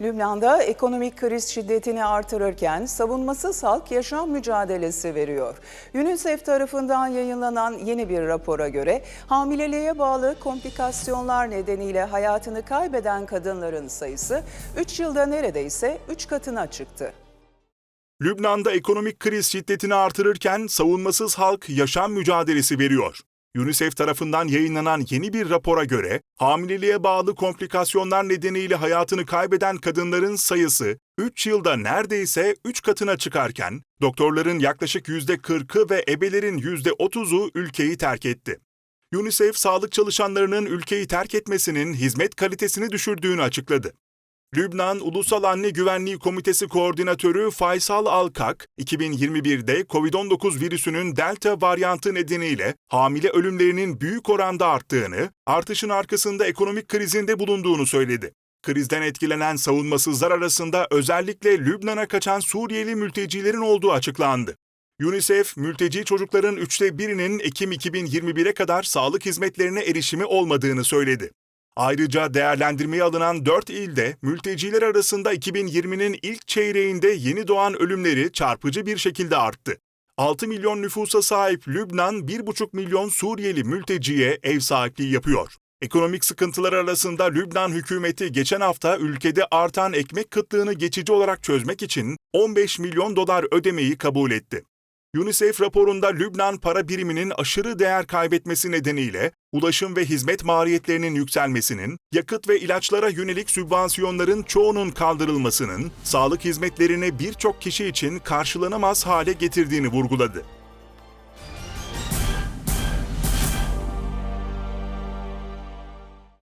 Lübnan'da ekonomik kriz şiddetini artırırken savunmasız halk yaşam mücadelesi veriyor. UNICEF tarafından yayınlanan yeni bir rapora göre hamileliğe bağlı komplikasyonlar nedeniyle hayatını kaybeden kadınların sayısı 3 yılda neredeyse 3 katına çıktı. Lübnan'da ekonomik kriz şiddetini artırırken savunmasız halk yaşam mücadelesi veriyor. UNICEF tarafından yayınlanan yeni bir rapora göre hamileliğe bağlı komplikasyonlar nedeniyle hayatını kaybeden kadınların sayısı 3 yılda neredeyse 3 katına çıkarken doktorların yaklaşık %40'ı ve ebelerin %30'u ülkeyi terk etti. UNICEF sağlık çalışanlarının ülkeyi terk etmesinin hizmet kalitesini düşürdüğünü açıkladı. Lübnan Ulusal Anne Güvenliği Komitesi Koordinatörü Faysal Alkak, 2021'de COVID-19 virüsünün delta varyantı nedeniyle hamile ölümlerinin büyük oranda arttığını, artışın arkasında ekonomik krizinde bulunduğunu söyledi. Krizden etkilenen savunmasızlar arasında özellikle Lübnan'a kaçan Suriyeli mültecilerin olduğu açıklandı. UNICEF, mülteci çocukların üçte birinin Ekim 2021'e kadar sağlık hizmetlerine erişimi olmadığını söyledi. Ayrıca değerlendirmeye alınan 4 ilde mülteciler arasında 2020'nin ilk çeyreğinde yeni doğan ölümleri çarpıcı bir şekilde arttı. 6 milyon nüfusa sahip Lübnan 1,5 milyon Suriyeli mülteciye ev sahipliği yapıyor. Ekonomik sıkıntılar arasında Lübnan hükümeti geçen hafta ülkede artan ekmek kıtlığını geçici olarak çözmek için 15 milyon dolar ödemeyi kabul etti. UNICEF raporunda Lübnan para biriminin aşırı değer kaybetmesi nedeniyle ulaşım ve hizmet maliyetlerinin yükselmesinin, yakıt ve ilaçlara yönelik sübvansiyonların çoğunun kaldırılmasının, sağlık hizmetlerini birçok kişi için karşılanamaz hale getirdiğini vurguladı.